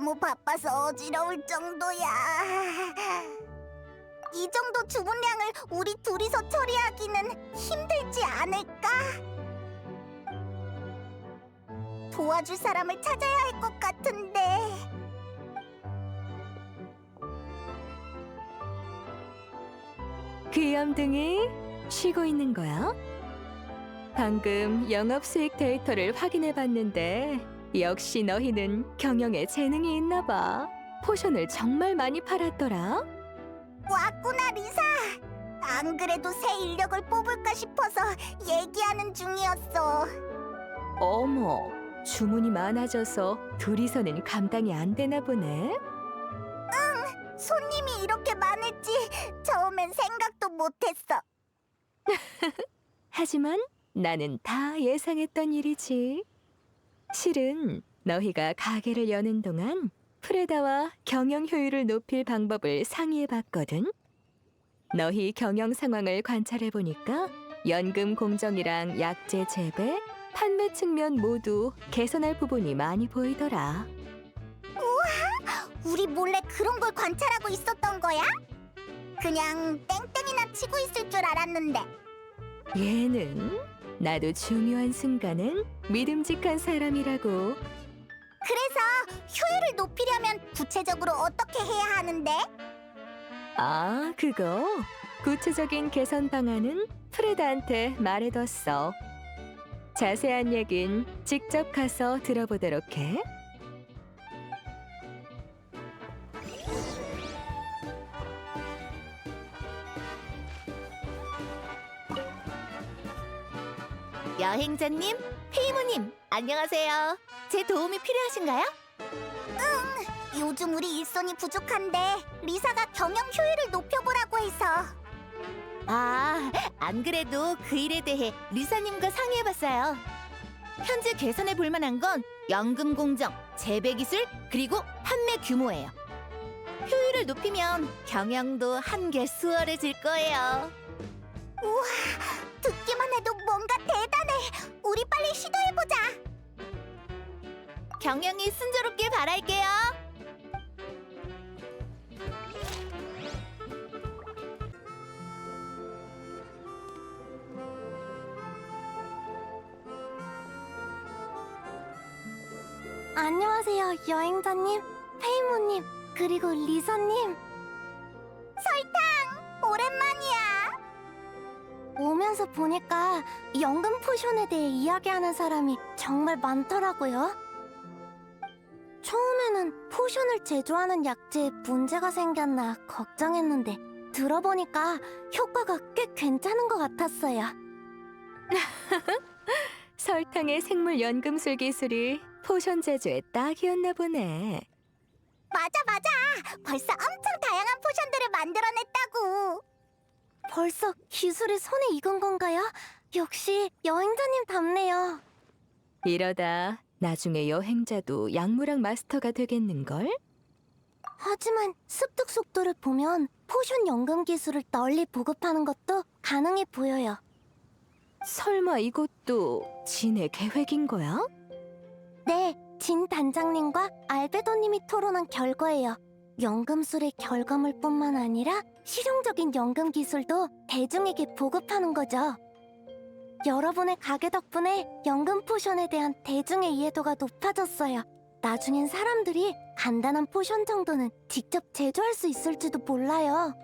너무 바빠서 어지러울 정도야. 이 정도 주문량을 우리 둘이서 처리하기는 힘들지 않을까? 도와줄 사람을 찾아야 할 것 같은데. 귀염둥이 쉬고 있는 거야? 방금 영업 수익 데이터를 확인해 봤는데 역시 너희는 경영에 재능이 있나 봐. 포션을 정말 많이 팔았더라. 왔구나, 리사. 안 그래도 새 인력을 뽑을까 싶어서 얘기하는 중이었어. 어머, 주문이 많아져서 둘이서는 감당이 안 되나 보네. 손님이 이렇게 많을지 처음엔 생각도 못했어. 하지만 나는 다 예상했던 일이지. 실은 너희가 가게를 여는 동안 프레다와 경영 효율을 높일 방법을 상의해 봤거든. 너희 경영 상황을 관찰해 보니까 연금 공정이랑 약재 재배, 판매 측면 모두 개선할 부분이 많이 보이더라. 우리 몰래 그런 걸 관찰하고 있었던 거야? 그냥 땡땡이나 치고 있을 줄 알았는데. 얘는 나도 중요한 순간은 믿음직한 사람이라고. 그래서 효율을 높이려면 구체적으로 어떻게 해야 하는데? 아, 그거? 구체적인 개선 방안은 프레다한테 말해뒀어. 자세한 얘긴 직접 가서 들어보도록 해. 여행자님, 페이모님, 안녕하세요. 제 도움이 필요하신가요? 요즘 우리 일손이 부족한데 리사가 경영 효율을 높여보라고 해서 아, 안 그래도 그 일에 대해 리사님과 상의해봤어요. 현재 개선해 볼 만한 건 연금 공정, 재배 기술, 그리고 판매 규모예요. 효율을 높이면 경영도 한결 수월해질 거예요. 듣기만 해도 뭔가 대단해. 우리 빨리 시도해보자. 경영이 순조롭게 바랄게요. 안녕하세요, 여행자님, 페이모님, 그리고 리사님. 보니까 연금 포션에 대해 이야기하는 사람이 정말 많더라고요. 처음에는 포션을 제조하는 약재에 문제가 생겼나 걱정했는데 들어보니까 효과가 꽤 괜찮은 것 같았어요. 설탕의 생물 연금술 기술이 포션 제조에 딱이었나 보네. 맞아, 맞아. 벌써 엄청 다양한 포션들을 만들어냈다고. 벌써 기술이 손에 익은 건가요? 역시 여행자님 답네요. 이러다 나중에 여행자도 약무랑 마스터가 되겠는걸? 하지만 습득 속도를 보면 포션 연금 기술을 널리 보급하는 것도 가능해 보여요. 설마 이것도 진의 계획인 거야? 네, 진 단장님과 알베도님이 토론한 결과예요. 연금술의 결과물 뿐만 아니라 실용적인 연금 기술도 대중에게 보급하는 거죠. 여러분의 가게 덕분에 연금 포션에 대한 대중의 이해도가 높아졌어요. 나중엔 사람들이 간단한 포션 정도는 직접 제조할 수 있을지도 몰라요.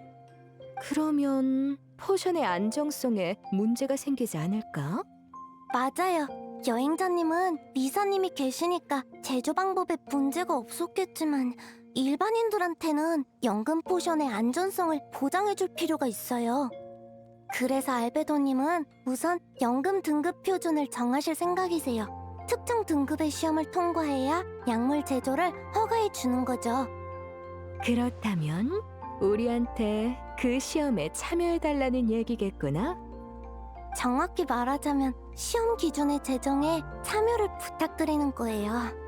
그러면 포션의 안정성에 문제가 생기지 않을까? 맞아요. 여행자님은 리사님이 계시니까 제조 방법에 문제가 없었겠지만 일반 인들한테는 연금 포션의 안전성을 보장해줄 필요가 있어요. 그래서 알베도님은 우선 연금 등급 표준을 정하실 생각이세요. 특정 등급의 시험을 통과해야 약물 제조를 허가해 주는 거죠. 그렇다면 우리한테 그 시험에 참여해달라는 얘기겠구나? 정확히 말하자면 시험 기준의 제정에 참여를 부탁드리는 거예요.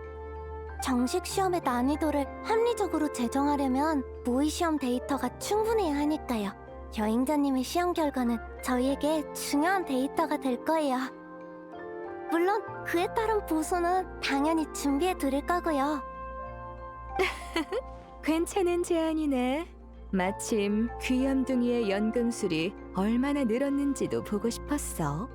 정식 시험의 난이도를 합리적으로 제정하려면 모의 시험 데이터가 충분해야 하니까요. 여행자님의 시험 결과는 저희에게 중요한 데이터가 될 거예요. 물론 그에 따른 보수는 당연히 준비해 드릴 거고요. 괜찮은 제안이네. 마침 귀염둥이의 연금술이 얼마나 늘었는지도 보고 싶었어.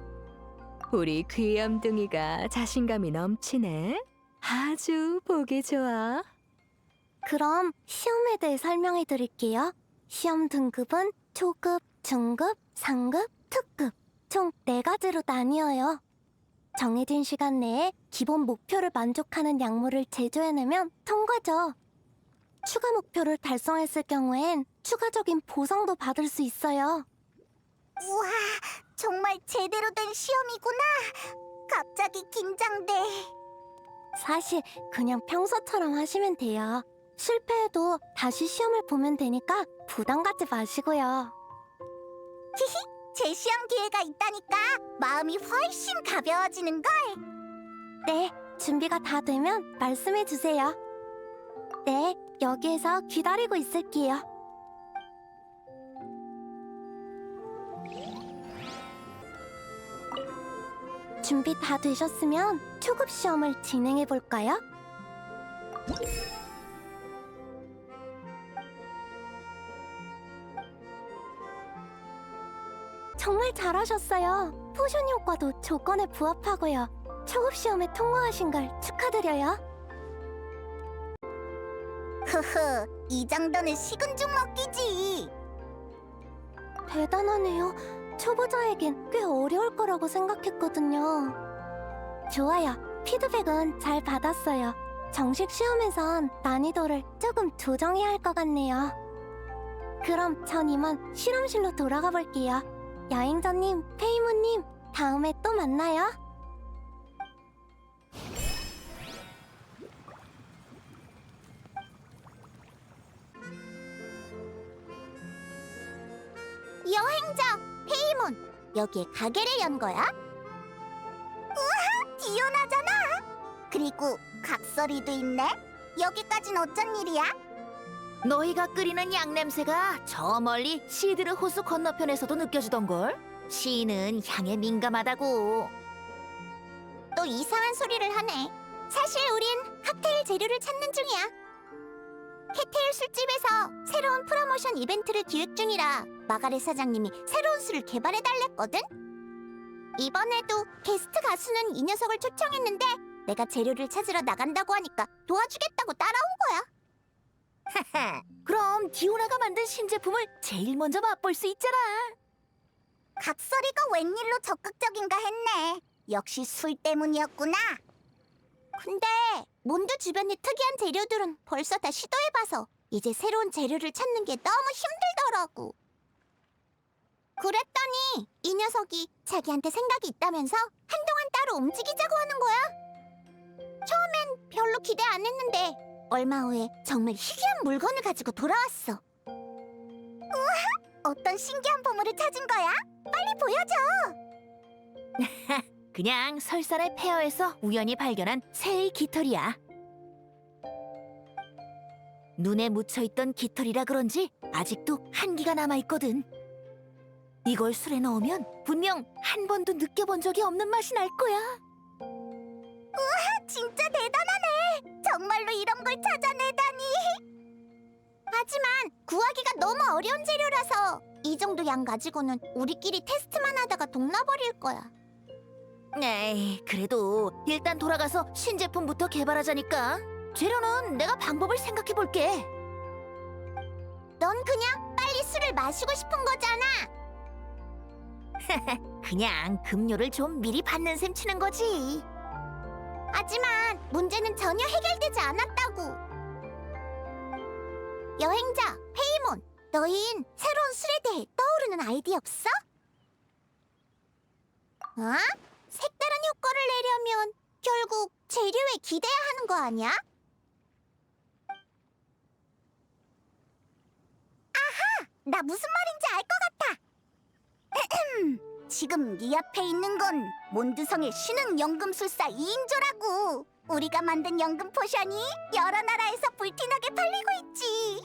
우리 귀염둥이가 자신감이 넘치네. 아주 보기 좋아. 그럼 시험에 대해 설명해 드릴게요. 시험 등급은 초급, 중급, 상급, 특급 총 네가지로 나뉘어요. 정해진 시간 내에 기본 목표를 만족하는 약물을 제조해내면 통과죠. 추가 목표를 달성했을 경우엔 추가적인 보상도 받을 수 있어요. 우와, 정말 제대로 된 시험이구나. 갑자기 긴장돼. 사실 그냥 평소처럼 하시면 돼요. 실패해도 다시 시험을 보면 되니까 부담 갖지 마시고요. 제 시험 기회가 있다니까 마음이 훨씬 가벼워지는 걸. 네, 준비가 다 되면 말씀해 주세요. 네, 여기에서 기다리고 있을게요. 준비 다 되셨으면 초급 시험을 진행해 볼까요? 정말 잘하셨어요. 포션 효과도 조건에 부합하고요. 초급 시험에 통과하신 걸 축하드려요. 흐흐, 이 정도는 식은 죽 먹기지. 대단하네요. 초보자에겐 꽤 어려울 거라고 생각했거든요. 좋아요. 피드백은 잘 받았어요. 정식 시험에선 난이도를 조금 조정해야 할 것 같네요. 그럼 전 이만 실험실로 돌아가 볼게요. 여행자님, 페이모님, 다음에 또 만나요. 여행자 페이몬 여기에 가게를 연 거야? 우와 디오나잖아 그리고 각설이도 있네 여기까진 어쩐 일이야? 너희가 끓이는 양 냄새가 저 멀리 시드르 호수 건너편에서도 느껴지던걸? 시인은 향에 민감하다고. 또 이상한 소리를 하네 사실 우린 칵테일 재료를 찾는 중이야 칵테일 술집에서 새로운 프로모션 이벤트를 기획 중이라 마가렛 사장님이 새로운 술을 개발해 달랬거든 이번에도 게스트 가수는 이 녀석을 초청했는데 내가 재료를 찾으러 나간다고 하니까 도와주겠다고 따라온 거야 그럼 디오나가 만든 신제품을 제일 먼저 맛볼 수 있잖아. 각설이가 웬일로 적극적인가 했네. 역시 술 때문이었구나. 근데 몬드 주변의 특이한 재료들은 벌써 다 시도해봐서 이제 새로운 재료를 찾는 게 너무 힘들더라고. 그랬더니 이 녀석이 자기한테 생각이 있다면서 한동안 따로 움직이자고 하는 거야. 처음엔 별로 기대 안 했는데 얼마 후에 정말 희귀한 물건을 가지고 돌아왔어. 우와, 어떤 신기한 보물을 찾은 거야? 빨리 보여줘. 그냥 설산의 폐허에서 우연히 발견한 새의 깃털이야. 눈에 묻혀있던 깃털이라 그런지 아직도 한기가 남아있거든. 이걸 술에 넣으면 분명 한 번도 느껴본 적이 없는 맛이 날 거야. 진짜 대단하네. 정말로 이런 걸 찾아내다니. 하지만 구하기가 너무 어려운 재료라서 이 정도 양 가지고는 우리끼리 테스트만 하다가 동나버릴 거야. 에이, 그래도 일단 돌아가서 신제품부터 개발하자니까. 재료는 내가 방법을 생각해 볼게. 넌 그냥 빨리 술을 마시고 싶은 거잖아. 그냥 급료를 좀 미리 받는 셈 치는 거지. 하지만 문제는 전혀 해결되지 않았다고. 여행자 페이몬, 너흰 새로운 술에 대해 떠오르는 아이디어 없어? 어? 내려면 결국 재료에 기대야 하는 거 아니야? 아하! 나 무슨 말인지 알 것 같아. 지금 네 앞에 있는 건 몬드성의 신흥 연금술사 2인조라고. 우리가 만든 연금 포션이 여러 나라에서 불티나게 팔리고 있지.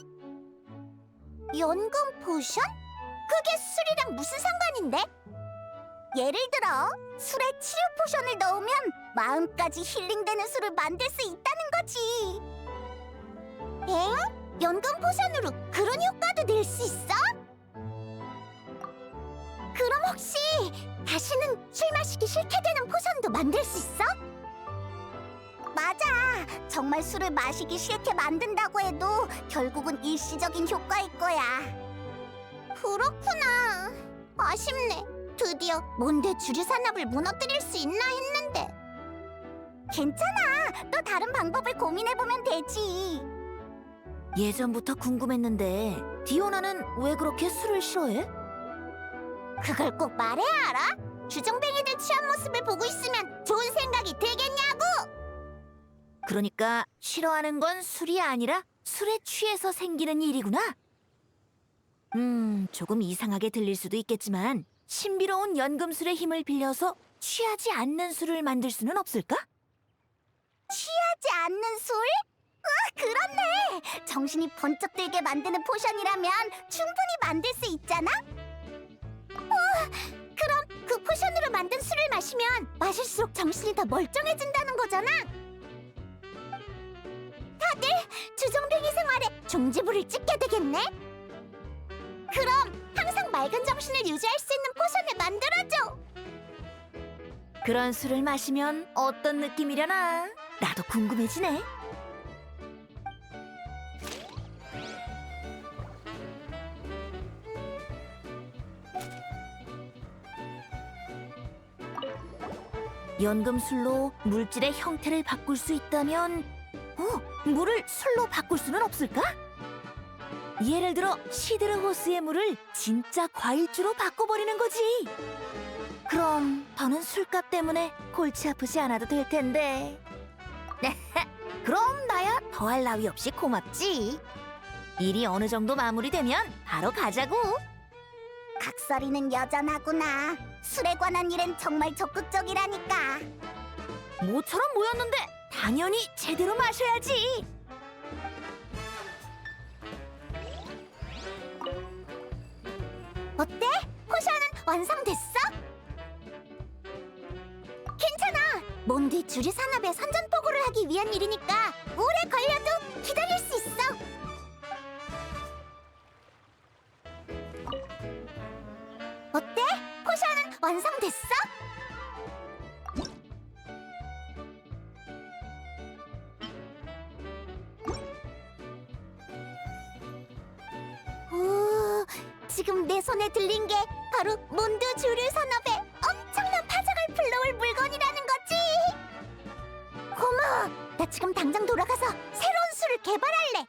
연금 포션? 그게 술이랑 무슨 상관인데? 예를 들어 술에 치유 포션을 넣으면 마음까지 힐링되는 술을 만들 수 있다는 거지. 엥? 연금 포션으로 그런 효과도 낼 수 있어? 그럼 혹시 다시는 술 마시기 싫게 되는 포션도 만들 수 있어? 맞아. 정말 술을 마시기 싫게 만든다고 해도 결국은 일시적인 효과일 거야. 그렇구나. 아쉽네. 드디어 몬드 주류 산업을 무너뜨릴 수 있나 했는데. 괜찮아. 또 다른 방법을 고민해보면 되지. 예전부터 궁금했는데 디오나는 왜 그렇게 술을 싫어해? 그걸 꼭 말해야 알아? 주정뱅이들 취한 모습을 보고 있으면 좋은 생각이 들겠냐고! 그러니까 싫어하는 건 술이 아니라 술에 취해서 생기는 일이구나. 음, 조금 이상하게 들릴 수도 있겠지만 신비로운 연금술의 힘을 빌려서 취하지 않는 술을 만들 수는 없을까? 하지 않는 술? 으, 그렇네! 정신이 번쩍 들게 만드는 포션이라면 충분히 만들 수 있잖아? 어, 그럼 그 포션으로 만든 술을 마시면 마실수록 정신이 더 멀쩡해진다는 거잖아? 다들 주정뱅이 생활에 종지부를 찍게 되겠네? 그럼 항상 맑은 정신을 유지할 수 있는 포션을 만들어줘! 그런 술을 마시면 어떤 느낌이려나? 나도 궁금해지네. 연금술로 물질의 형태를 바꿀 수 있다면, 어, 물을 술로 바꿀 수는 없을까? 예를 들어 시드르 호스의 물을 진짜 과일주로 바꿔버리는 거지. 그럼 더는 술값 때문에 골치 아프지 않아도 될 텐데. 그럼 나야 더할 나위 없이 고맙지. 일이 어느 정도 마무리되면 바로 가자고. 각설이는 여전하구나. 술에 관한 일엔 정말 적극적이라니까. 모처럼 모였는데 당연히 제대로 마셔야지. 어때? 포션은 완성됐어? 괜찮아. 몬드 주류 산업의 선전포고를 하기 위한 일이니까 오래 걸려도 기다릴 수 있어. 어때? 포션은 완성됐어? 지금 내 손에 들린 게 바로 몬드 주류 산업에 엄청난 파장을 불러올 물건이라는 거지. 고마워. 나 지금 당장 돌아가서 새로운 술을 개발할래.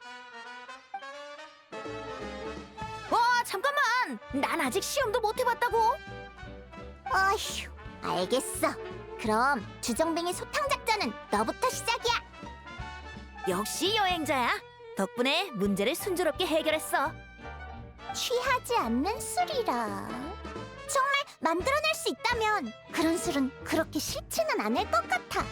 와 잠깐만, 난 아직 시험도 못 해봤다고. 어휴, 알겠어. 그럼 주정뱅이 소탕 작전은 너부터 시작이야. 역시 여행자야. 덕분에 문제를 순조롭게 해결했어. 취하지 않는 술이라. 정말 만들어낼 수 있다면 그런 술은 그렇게 싫지는 않을 것 같아.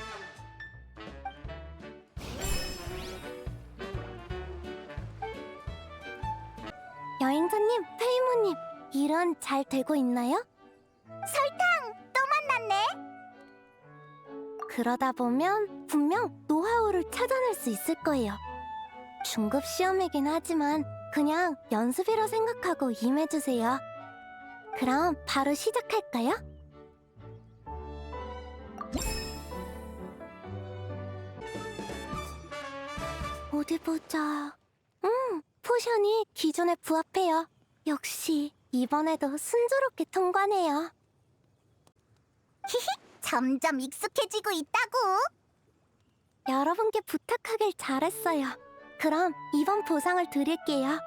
여행자님, 페이모님, 일은 잘 되고 있나요? 설탕, 또 만났네. 그러다 보면 분명 노하우를 찾아낼 수 있을 거예요. 중급 시험이긴 하지만 그냥 연습이라 생각하고 임해주세요. 그럼 바로 시작할까요? 어디 보자. 음, 포션이 기존에 부합해요. 역시 이번에도 순조롭게 통과네요. 히히, 점점 익숙해지고 있다고. 여러분께 부탁하길 잘했어요. 그럼 이번 보상을 드릴게요.